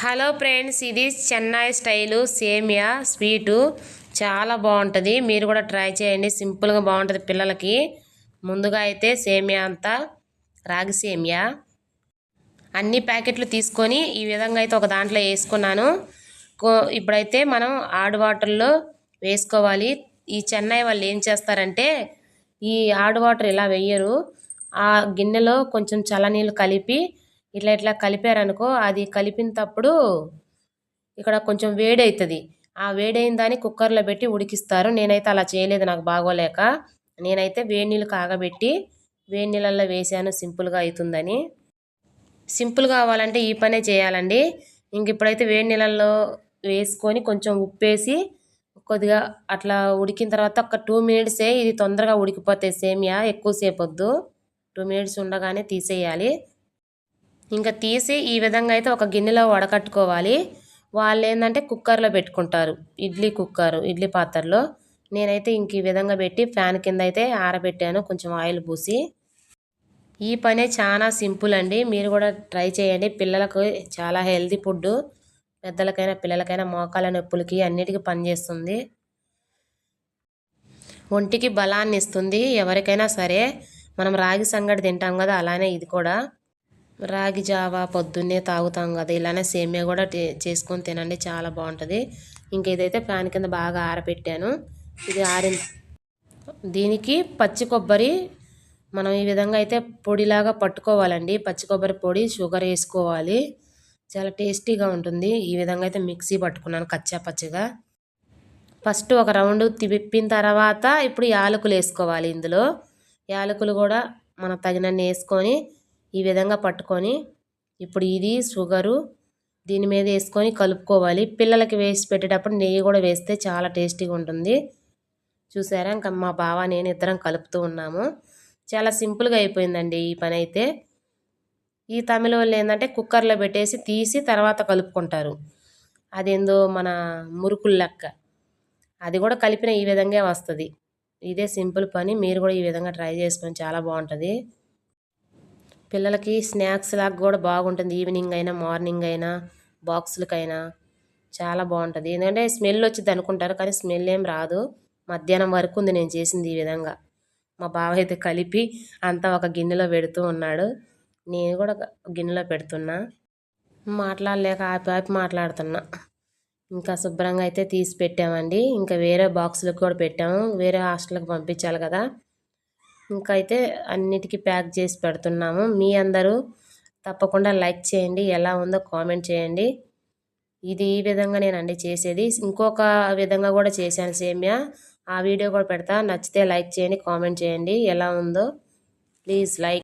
Hello friends ఇది Chennai style సేమియా sweet. చాలా బాగుంటుంది. మీరు కూడా ట్రై చేయండి. సింపుల్గా బాగుంటుంది పిల్లలకి. ముందుగా అయితే సేమియా అంతా రాగి సేమియా. అన్ని ప్యాకెట్లు తీసుకొని ఈ విధంగా అయితే ఒక దాంట్లో వేసుకున్నాను. ఇప్పుడైతే మనం ఆడ్ వాటర్లో వేసుకోవాలి. ఈ చెన్నై వాళ్ళు ఏం చేస్తారంటే ఈ ఆడ్ వాటర్ ఇలా వేయరు. ఆ గిన్నెలో కొంచెం చల్లనీళ్ళు కలిపి ఇట్లా ఇట్లా కలిపారనుకో అది కలిపినప్పుడు ఇక్కడ కొంచెం వేడి అవుతుంది ఆ వేడైన దాన్ని కుక్కర్లో పెట్టి ఉడికిస్తారు. నేనైతే అలా చేయలేదు నాకు బాగోలేక. నేనైతే వేడి నీళ్ళు కాగబెట్టి వేడి నీళ్ళల్లో వేసాను. సింపుల్గా అవుతుందని సింపుల్ కావాలంటే ఈ పనే చేయాలండి. ఇంక ఇప్పుడైతే వేడి నీళ్ళల్లో వేసుకొని కొంచెం ఉప్పేసి కొద్దిగా అట్లా ఉడికిన తర్వాత ఒక టూ మినిట్సే ఇది తొందరగా ఉడికిపోతాయి. సేమియా ఎక్కువసేపు వద్దు టూ మినిట్స్ ఉండగానే తీసేయాలి. ఇంకా తీసి ఈ విధంగా అయితే ఒక గిన్నెలో వడకట్టుకోవాలి. వాళ్ళు ఏంటంటే కుక్కర్లో పెట్టుకుంటారు. ఇడ్లీ కుక్కర్ ఇడ్లీ పాత్రలో. నేనైతే ఇంక ఈ విధంగా పెట్టి ఫ్యాన్ కింద అయితే ఆరబెట్టాను. కొంచెం ఆయిల్ పూసి. ఈ పనే చాలా సింపుల్ అండి. మీరు కూడా ట్రై చేయండి. పిల్లలకు చాలా హెల్తీ ఫుడ్ పెద్దలకైనా పిల్లలకైనా మోకాల నొప్పులకి అన్నిటికీ పనిచేస్తుంది ఒంటికి బలాన్ని ఇస్తుంది ఎవరికైనా సరే మనం రాగి సంగటి తింటాం కదా అలానే ఇది కూడా. రాగి జావా పొద్దున్నే తాగుతాం కదా. ఇలానే సేమియా కూడా చేసుకొని తినండి. చాలా బాగుంటుంది. ఇంకా ఇదైతే ఫ్యాన్ కింద బాగా ఆరబెట్టాను ఇది ఆరి దీనికి పచ్చి కొబ్బరి మనం ఈ విధంగా అయితే పొడిలాగా పట్టుకోవాలండి. పచ్చి కొబ్బరి పొడి షుగర్ వేసుకోవాలి. చాలా టేస్టీగా ఉంటుంది. ఈ విధంగా అయితే మిక్సీ పట్టుకున్నాను కచ్చా పచ్చిగా. ఫస్ట్ ఒక రౌండ్ తిప్పిన తర్వాత ఇప్పుడు యాలకులు వేసుకోవాలి ఇందులో. యాలకులు కూడా మనం తగినన్ని వేసుకొని ఈ విధంగా పట్టుకొని ఇప్పుడు ఇది షుగరు దీని మీద వేసుకొని కలుపుకోవాలి. పిల్లలకి వేసి పెట్టేటప్పుడు నెయ్యి కూడా వేస్తే చాలా టేస్టీగా ఉంటుంది. చూసారా? ఇంకా మా బావ నేను ఇద్దరం కలుపుతూ ఉన్నాము. చాలా సింపుల్గా అయిపోయిందండి ఈ పని అయితే. ఈ తమిళ వాళ్ళు ఏంటంటే కుక్కర్లో పెట్టేసి తీసి తర్వాత కలుపుకుంటారు. అదేందో మన మురుకుల లెక్క. అది కూడా కలిపిన ఈ విధంగా వస్తుంది. ఇదే సింపుల్ పని. మీరు కూడా ఈ విధంగా ట్రై చేసుకొని చాలా బాగుంటుంది. పిల్లలకి స్నాక్స్ లాగా కూడా బాగుంటుంది. ఈవినింగ్ అయినా మార్నింగ్ అయినా బాక్సులకైనా. చాలా బాగుంటుంది. ఎందుకంటే స్మెల్ వచ్చింది అనుకుంటారు కానీ స్మెల్ ఏం రాదు. మధ్యాహ్నం వరకు ఉంది నేను చేసింది ఈ విధంగా. మా బావ అయితే కలిపి అంతా ఒక గిన్నెలో పెడుతూ ఉన్నాడు. నేను కూడా గిన్నెలో పెడుతున్నా. మాట్లాడలేక ఆపి ఆపి మాట్లాడుతున్నా. ఇంకా శుభ్రంగా అయితే తీసి పెట్టామండి. ఇంకా వేరే బాక్సులకు కూడా పెట్టాము. వేరే హాస్టల్కి పంపించాలి కదా. ఇంకా అయితే అన్నిటికీ ప్యాక్ చేసి పెడుతున్నాము. మీ అందరూ తప్పకుండా లైక్ చేయండి. ఎలా ఉందో కామెంట్ చేయండి. ఇది ఈ విధంగా నేను అండి చేసేది. ఇంకొక విధంగా కూడా చేశాను సేమియా. ఆ వీడియో కూడా పెడతా. నచ్చితే లైక్ చేయండి కామెంట్ చేయండి. ఎలా ఉందో ప్లీజ్ లైక్